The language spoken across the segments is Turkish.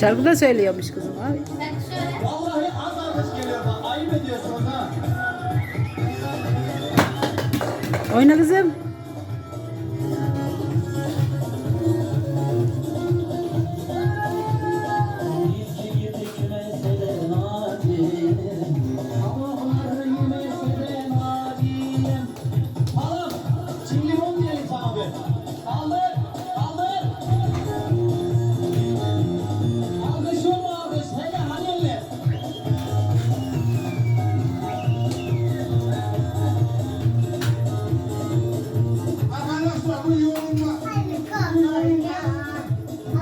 Şarkı da söylüyormuş kızım. Söyle. Vallahi az alkış geliyor bak. Ayıp ediyorsunuz ha. Oyna kızım.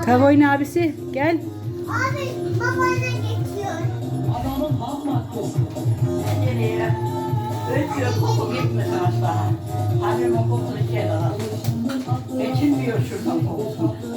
Kalk oyna abisi. Gel. Abi babana geçiyor. Adamın ham maddesi. Nereye? Ötüyor koku gitmedi aşağı. Annemin kokunu içeri al. Geçinmiyor şuradan kokusu. Anne bu